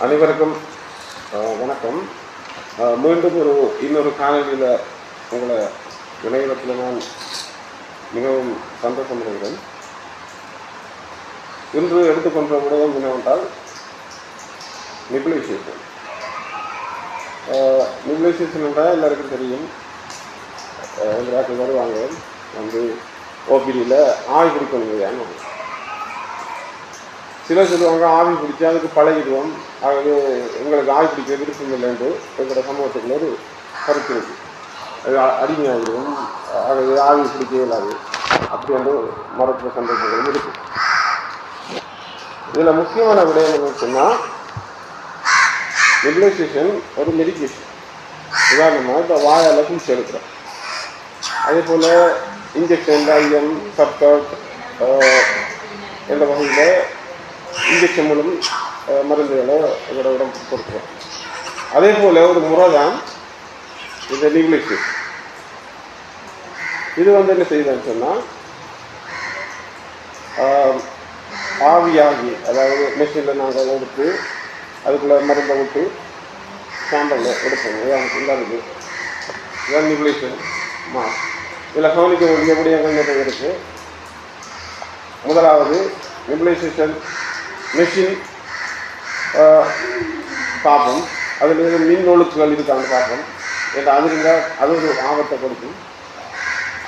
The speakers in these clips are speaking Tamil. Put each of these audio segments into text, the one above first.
அனைவருக்கும் வணக்கம். மீண்டும் ஒரு இன்னொரு காணொலியில் உங்களை இணையத்தில் நான் மிகவும் சந்தோஷம் அடைகிறேன். இன்று எடுத்துக்கொண்ட விடயம் என்னவென்றால் நிபுலைசேஷன். நிபுலைசேஷன் என்றால் எல்லாருக்கும் தெரியும். அஹ், வருவாங்க? வந்து ஓபிடியில் ஆய் பிடிக்கணும் இல்லையான்னு சிலர் சொல்லுவாங்க ஆவி பிடிச்சா அதுக்கு பழகிடுவோம். ஆகவே எங்களுக்கு ஆவி பிடிக்க விருப்பம் இல்லைன்று எங்களோட சமூகத்துக்குள்ள ஒரு கருத்து இருக்குது அது அடிமையாகிடுவோம். ஆகவே ஆவி பிடிக்க இயலாது அப்படி என்று மருத்துவ சந்தர்ப்பங்களும் இருக்கு. இதில் முக்கியமான விடயம் என்னன்னு சொன்னால் நெபுலைசேஷன் ஒரு மெடிக்கேஷன் உதாரணமாக இப்போ வாயால் பூச்சி எடுக்கிறோம். அதே போல் இன்ஜெக்ஷன் ஐயம் சப்கட் என்ற வகையில் இன்ஜெக்ஷன் மூலம் மருந்துகளை எங்களோட உடம்புக்கு கொடுக்குறோம். அதே போல் ஒரு முறை தான் இந்த நியூக்ளியஸ் இது வந்து என்ன செய்யுதுன்னு சொன்னால் ஆவியாகி அதாவது மெஷினில் நாங்கள் எடுத்து அதுக்குள்ளே மருந்தை விட்டு சாம்பலில் எடுப்போம். இதான் இல்லாதது இதான் நியூக்ளியேஷன் மா இதில் கவனிக்க வேண்டிய விடயங்கள் நிறைய இருக்குது முதலாவது நிபுலைசேஷன் மெஷின் பார்ப்போம் அதில் இருந்து மின் ஒழுக்குகள் இருக்கான்னு பார்ப்போம் ஏன்னா அது இருந்தால் அது ஒரு ஆபத்தை கொடுக்கும்.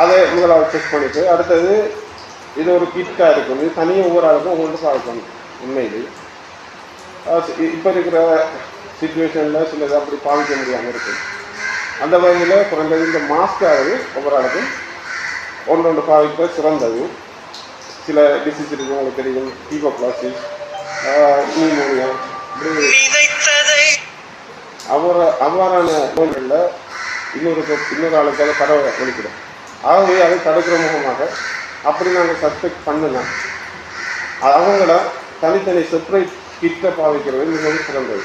அதை முதலாவது செக் பண்ணிவிட்டு அடுத்தது இது ஒரு கிட்டாக இருக்கும். இது தனியாக ஒவ்வொரு ஆளுக்கும் ஒவ்வொன்று பார்க்கணும் உண்மையில். இப்போ இருக்கிற சுச்சுவேஷனில் சிலது அப்படி பாவிக்க முடியாமல் இருக்குது அந்த வகையில் குறைந்தது இந்த மாஸ்காவது ஒவ்வொரு ஆளுக்கும் ஒன்று ஒன்று பாவிக்க சிறந்தது. சில டிசீஸ் இருக்கு உங்களுக்கு தெரியும். ஹீமோப்ளாசிஸ் நியூமோனியா இப்படி அவ்வாறான நோய்களில் இன்னொரு இன்னொரு ஆளுக்காக பரவ ஒழிக்கிறோம். ஆகவே அதை தடுக்கிற முகமாக அப்படி நாங்கள் சஸ்பெக்ட் பண்ணலாம் அவங்கள தனித்தனி செப்பரேட் கிட்ட பாவிக்கிறது மிகவும் சிறந்தது.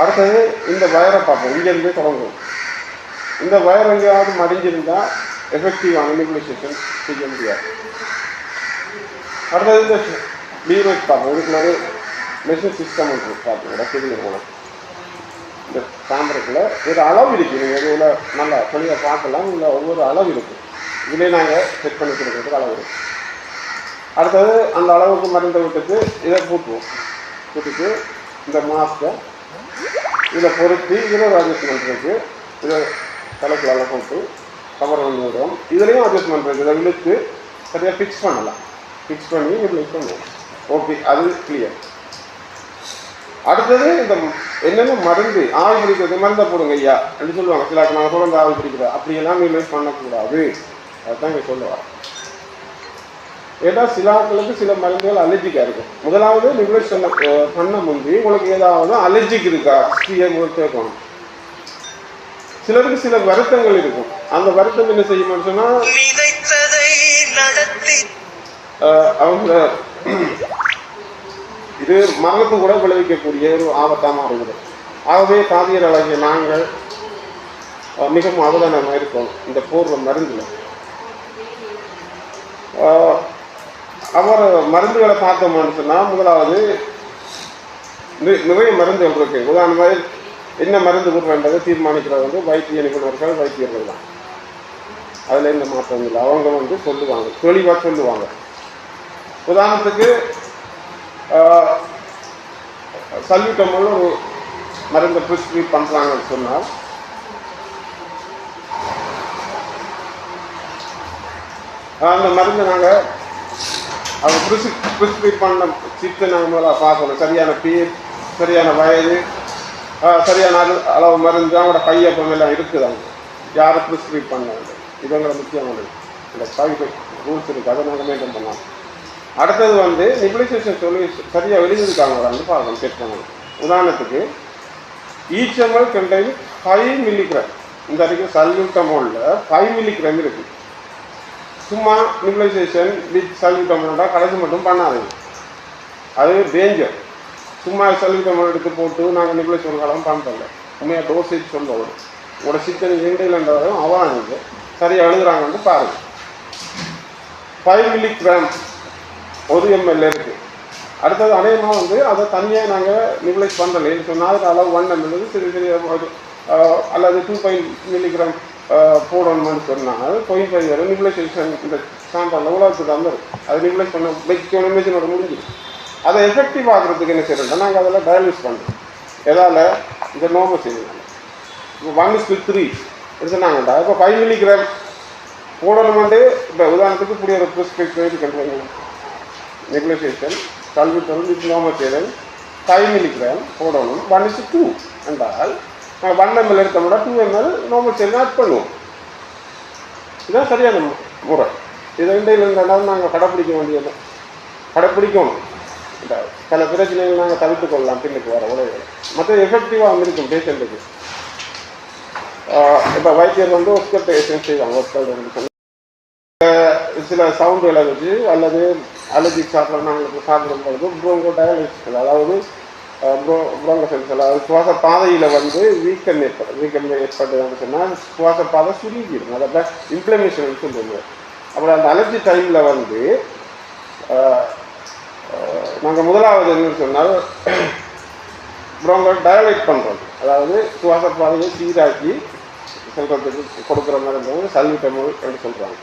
அடுத்தது இந்த வயரை பார்ப்போம். இங்கேருந்தே தொடங்கும் இந்த வயர் எங்கேயாவது மடிஞ்சிருந்தால் எஃபெக்டிவான நியூக்ளிசேஷன் செய்ய முடியாது. அடுத்தது இந்த லீவேஜ் பார்ப்போம் இதுக்குள்ளார மெஷின் சிஸ்டம் இருக்குது பார்த்துக்கூட தெரியும் உங்களுக்கு இந்த சாம்பரத்தில் ஒரு அளவு இருக்குது நீங்கள் இதில் நல்லா தெளிவாக பார்க்கலாம் இல்லை ஒவ்வொரு அளவு இருக்குது இதிலே நாங்கள் செக் பண்ணி கொடுக்குறதுக்கு அளவு இருக்கு அடுத்தது அந்த அளவுக்கு மருந்தை விட்டுட்டு இதை கூட்டுவோம் கூட்டிட்டு இந்த மாஸ்கை இதில் பொருத்தி இதில் ஒரு அட்ஜஸ்ட்மெண்ட் இருக்கு இதை தலைக்கு வேலை போட்டு கவர் பண்ணி விடுவோம் இதுலேயும் அட்ஜஸ்ட்மெண்ட் இருக்குது இதை இழுத்து சரியாக ஃபிக்ஸ் பண்ணலாம் ஃபிக்ஸ் பண்ணி இதில் பண்ணுவோம் ஓகே அது கிளியர் அடுத்தது இந்த என்னென்ன மருந்து? ஆவி பிடிக்கிறது மருந்தை போடுங்க ஐயா அப்படி சொல்லுவாங்க. சில நாங்கள் தொடர்ந்து ஆவி பிடிக்கிறோம் அப்படியெல்லாம் யூஸ் பண்ணக்கூடாது. அதுதான் இங்கே சொல்லுவாங்க ஏன்னா சில ஆட்களுக்கு சில மருந்துகள் அலர்ஜிக்காக இருக்கும். முதலாவது நிபுணர் சொன்ன பண்ண முந்தி உங்களுக்கு ஏதாவது அலர்ஜிக் இருக்கா? ஹிஸ்ட்ரியை முதல் கேட்கணும் சிலருக்கு சில வருத்தங்கள் இருக்கும். அந்த வருத்தம் என்ன செய்யும்னு சொன்னால் அவங்க இது மரணத்தை கூட விளைவிக்கக்கூடிய ஒரு ஆபத்தமாக மாறுகிறது ஆகவே அழகிய நாங்கள் மிகவும் அவதானமாக இருக்கோம். இந்த பூர்வ மருந்தில். அவர் மருந்துகளை பார்த்தோம்னு சொன்னால் முதலாவது நி- நிறைய மருந்துகள் இருக்குது உதாரணமாக என்ன மருந்து கொடுறன்றதை தீர்மானிக்கிறது வந்து வைத்திய நிபுணர்கள் வைத்தியர்கள் தான். அதில் எந்த மாற்றம் இல்லை. அவங்க வந்து சொல்லுவாங்க. தெளிவாக சொல்லுவாங்க. உதாரணத்துக்கு சல்யூட்டமில் ஒரு மருந்து ப்ரிஸ்கிரைப் பண்ணுறாங்கன்னு சொன்னால் அந்த மருந்து நாங்கள் அவங்க ப்ரிஸ் ப்ரிஸ்கிரைப் பண்ண சித்தை நாங்கள் முதல்ல பார்க்கணும். சரியான பேர் சரியான வயது சரியான அளவு அளவு மருந்து அவங்களோட கையப்பம் எல்லாம் இருக்குது அவங்க யாரை ப்ரிஸ்கிரைப் பண்ணாங்க? இதுங்கிற முக்கியமானது? இந்த ஃபைவ் ரூல்ஸ் இருக்குது அதை நாங்கள் மெயின்டைன் பண்ணலாம். அடுத்தது வந்து நிபிலைசேஷன் சொல்லி சரியாக எழுதியிருக்காங்களான்னு பார்க்கணும் செக் பண்ணணும் உதாரணத்துக்கு each ml contain five milligram இந்த வரைக்கும் சல்யூட்டமோலில் ஃபைவ் மில்லிகிராம் இருக்குது சும்மா நிபிலைசேஷன் வித் சல்யூட்டமோல்டா கடைசி மட்டும் பண்ணாதீங்க. அது டேஞ்சர் சும்மா சல்யூட்டமோல் எடுத்து போட்டு நாங்கள் நிபிலைசேஷன் காலம் பண்ணல உண்மையாக டோசேஜ் சொல்லுவோம் உங்களோட சிக்கன் இண்டையிலன்றதும் அவாங்க சரியாக எழுதுகிறாங்கன்னு பாருங்கள் ஃபைவ் மில்லிகிராம் ஒரு எம்எல்ஏ இருக்கு. அடுத்தது அநேகமாக வந்து அதை தனியாக நாங்கள் நிபிளைஸ் பண்ணலை என்று சொன்னால் அளவு ஒன் எம்எல்ஏ சிறு சிறிய ஒரு, அல்லது டூ பாயிண்ட் மில்லிகிராம் போடணும்னு அது பொயின் ஃபைவ் வரும் நிபிளைசேஷன் இந்த சாம்பிள் உலகத்துக்கு தந்துடும் அது நிபிளைஸ் பண்ண வைக்கணும் மிஷினோட முடிஞ்சு அதை எஃபெக்டிவ் ஆகிறதுக்கு என்ன செய்யறோம்னா நாங்கள் அதில் டயலிஸ் பண்ணுறோம் எதால் இந்த நோம செய்யணும் இப்போ ஒன் இஸ் த்ரீ எடுத்துனாங்கடா இப்போ ஃபைவ் மில்லிகிராம் போடணுமெண்டு இப்போ உதாரணத்துக்கு இப்படி ஒரு ப்ரிஸ்கிரிப்ஷன் இருக்கின்றாங்க நெக்லசேஷன் கல்வி தொழில் வித் நோமசேரன் ஃபைவ் மில்லிகிராம் போடணும் ஒன் இஸ் டூ என்றால் நாங்கள் ஒன் எம்எல் எடுத்தோம்னா டூ எம்எல் நோமசேரன் ஆட் பண்ணுவோம். இதுதான் சரியான மு- முறை. இதை இண்டையில் இருந்தாலும் நாங்கள் கடைப்பிடிக்க வேண்டியது. கடைப்பிடிக்கணும். இந்த பல பிரச்சனைகள் நாங்கள் தவிர்த்து கொள்ளலாம். பின்னுக்கு வர உலகில் மற்ற எஃபெக்டிவாக இருக்கும் பேஷண்ட்டுக்கு இப்போ வைத்தியர் வந்து ஒஸ்கல்டேஷன் செய்வாங்க. ஒஸ்கல்டேஷன் சில சவுண்டுகளை வச்சு அல்லது அலர்ஜி சாப்பிட நாங்களுக்கு சாப்பிடும் பொழுது ப்ரோங்கோ டயாலிசிஸ் அதாவது ப்ரோ ப்ரோங்கசென்ஸ் அதாவது சுவாச பாதையில் வந்து வீக்கம் ஏற்படும் வீக்கம் ஏற்படுதுன்னு சுவாச பாதை சுருங்கிடும். அதை இம்ப்ளமேஷன் சொல்லுவாங்க. அப்புறம் அந்த அலர்ஜி டைமில் வந்து நாங்கள் முதலாவது என்னன்னு சொன்னால் ப்ரோங்கோ டயலேட் பண்ணுறோம் அதாவது சுவாச பாதையை சீராக்கி செல்றதுக்கு கொடுக்குற மருந்து வந்து சல்விட்டமுள் என்று சொல்கிறாங்க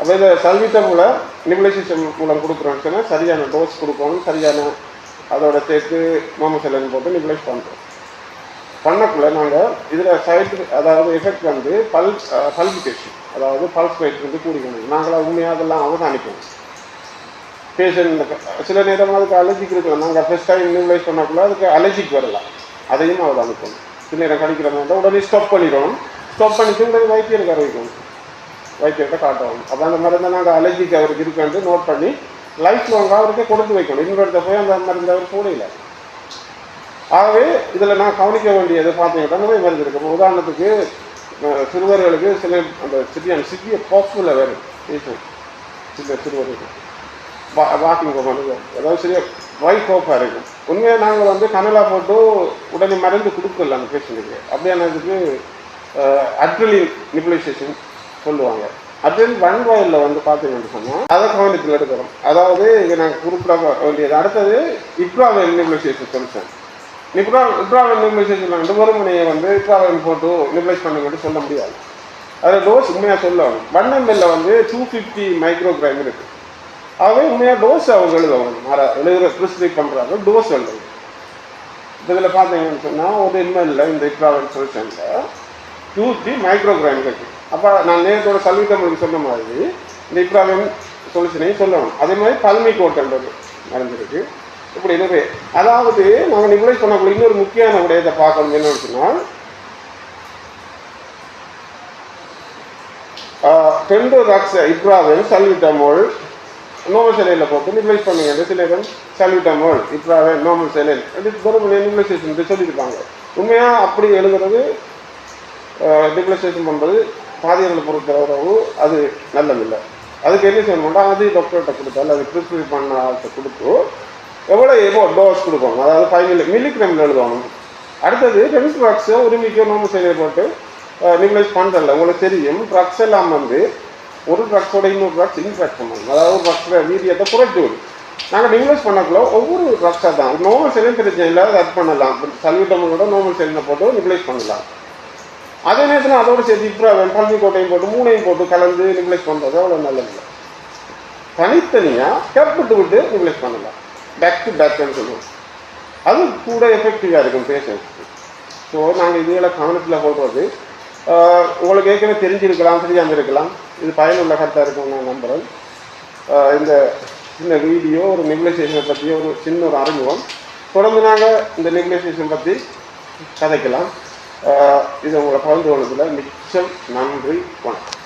அப்போ இந்த சல்விட்டமுளை நிபிளைசேஷன் மூலம் கொடுக்குறோம்னு சொன்னால் சரியான டோஸ் கொடுக்கணும் சரியான அதோட சேர்த்து மோமசெலன் போட்டு நிபிளைஸ் பண்ணுறோம் பண்ணக்குள்ள நாங்கள் இதில் சைடு அதாவது எஃபெக்ட் வந்து பல் பல்பிகேஷன் அதாவது பல்ஸ் ரேட் வந்து கூடிக்கணும். நாங்கள் உண்மையாக அதெல்லாம் அவதானிப்போம். பேஷண்ட் சில நேரம் அதுக்கு அலர்ஜிக் இருக்கலாம். நாங்கள் ஃபஸ்ட் டைம் நியூலைஸ் பண்ணக்குள்ள அதுக்கு அலர்ஜிக் வரலாம். அதையும் அவதானிக்கணும் சில நேரம் கடிக்கிற மாதிரி உடனே ஸ்டாப் பண்ணிடணும் ஸ்டாப் பண்ணிட்டு உடனே வைத்தியருக்கு அறிவிக்கணும் வைத்தியர்கிட்ட காட்டணும் அப்போ அந்த மருந்தை நாங்கள் அலர்ஜிக்கு அவருக்கு இருக்குன்ட்டு நோட் பண்ணி லைஃப் லாங்காக அவருக்கு கொடுத்து வைக்கணும். இன்னொருத்த போய் அந்த மருந்து அவர் கூடையில் ஆகவே இதில் நான் கவனிக்க வேண்டியது பார்த்தீங்கன்னா நிறைய மருந்து இருக்குது உதாரணத்துக்கு சிறுவர்களுக்கு சில அந்த சிறிய சிறிய பாப்புல வேறு பேசும் சில சிறுவர்களுக்கு. வா வாக்கிங் போகணும் அதாவது சரியா வை கோப்பாக இருக்கும். உண்மையாக நாங்கள் வந்து கனலா போட்டு உடனே மருந்து கொடுக்கல அந்த பேஷண்ட்டுக்கு அப்படியானதுக்கு அட்ரலின் நிபுலைசேஷன் சொல்லுவாங்க. அட்ரலின் ஒன் வயலில் வந்து பார்த்தீங்கன்னு சொன்னால் அதை கவனத்தில் எடுக்கிறோம். அதாவது இங்கே நாங்கள் குறிப்பிட வேண்டியது. அடுத்தது இப்ராவல் நிபிளைசேஷன் சொல்லிட்டேன் நிப்ரா இப்ராவல் நிபிளைசேஷன் வந்து வெறுமனையை வந்து இப்ராவல் போட்டு நிபிளைஸ் பண்ணுங்கன்னு சொல்ல முடியாது. அதில் டோஸ் உண்மையாக சொல்லணும். ஒன் எம்எல்ல வந்து டூ ஃபிஃப்டி மைக்ரோகிராம் இருக்குது ஆகவே உண்மையாக டோஸ் அவங்க எழுதுவாங்க மாற எழுதுகிற ஸ்பெசிஃபிக் பண்ணுறாங்க டோஸ் எழுதுவாங்க இதில் பார்த்தீங்கன்னு சொன்னால் ஒரு எம்எல்ல இந்த இப்ராவல் சொல்யூஷனில் யூஸ் தி மைக்ரோகிராம் இருக்குது அப்போ நான் நேரத்தோட கல்வி தமிழுக்கு சொன்ன மாதிரி இந்த இப்ராவல் சொல்யூஷனையும் சொல்லணும். அதே மாதிரி பல்மி கோட்டன்றது நடந்திருக்கு. இப்படி நிறைய அதாவது நாங்கள் நிபுணர் பண்ணக்கூடிய இன்னொரு முக்கியமான விடயத்தை பார்க்கணும். என்னன்னு சொன்னால் டென்டோ ராக்ஸ் சல்வி தமிழ் நோமல் செலையில் போட்டு நிபுணர் பண்ணுங்க. சில சல்வி டமோல் இப்ராவல் நோமல் செலைல் அப்படி வெறும் நிப்ளைசேஷன் சொல்லியிருப்பாங்க. உண்மையாக அப்படி எழுதுறது? டிப்ளசேஷன் பண்ணுறது பொறுத்த பொறுத்தளவு அது நல்லதில்லை. அதுக்கு என்ன செய்யணும்னா அது டாக்டர்கிட்ட கொடுத்தாலும் அது ப்ரிஸ்கிரைப் பண்ண ஆள்கிட்ட கொடுத்து எவ்வளோ எவ்வளோ டோஸ் கொடுக்கணும். அதாவது ஃபைவ் மில்லி மில்லிகிராமில் எழுதணும். அடுத்தது ரெண்டு ட்ரக்ஸை உரிமைக்கு நோம்பு செய்ய போட்டு பண்ணுறல உங்களுக்கு தெரியும் ட்ரக்ஸ் எல்லாம் வந்து ஒரு ட்ரக்ஸோட இன்னொரு ட்ரக்ஸ் இன்ஃபெக்ட் பண்ணணும் அதாவது ட்ரக்ஸோட வீரியத்தை குறைச்சி விடும். நாங்கள் நிப்ளைஸ் பண்ணக்குள்ள ஒவ்வொரு ட்ரக்ஸாக தான். நோமல் செல்லும் பிரச்சனை இல்லாத அட் பண்ணலாம். பண்ணலாம் சல்விட்டமோட நோமல் செல்லில் போட்டு நிப்ளைஸ் பண்ணலாம். அதே நேரத்தில் அதோட சேர்த்து இப்போ பள்ளி கோட்டையும் போட்டு மூணையும் போட்டு கலந்து நிப்ளைஸ் பண்ணுறது அவ்வளோ நல்லதில்லை தனித்தனியாக கேப்பிட்டு விட்டு நிப்ளைஸ் பண்ணலாம். பேக் டு பேக்னு சொல்லுவோம். அது கூட எஃபெக்டிவாக இருக்கும் பேஷண்ட்ஸ்க்கு ஸோ நாங்கள் இதுகளை கவனத்தில் கொள்வது உங்களுக்கு ஏற்கனவே தெரிஞ்சிருக்கலாம் தெரியாமல் இருக்கலாம் இது பயனுள்ள கருத்தாக இருக்கும் நான் நம்புகிறேன் இந்த சின்ன வீடியோ ஒரு நெகுலைசேஷனை பற்றி ஒரு சின்ன ஒரு அறிமுகம். தொடர்ந்து நாங்கள் இந்த நெகுலைசேஷன் பற்றி கதைக்கலாம். இது உங்களை பகிர்ந்து கொள்வதில் மிச்சம் நன்றி வணக்கம்.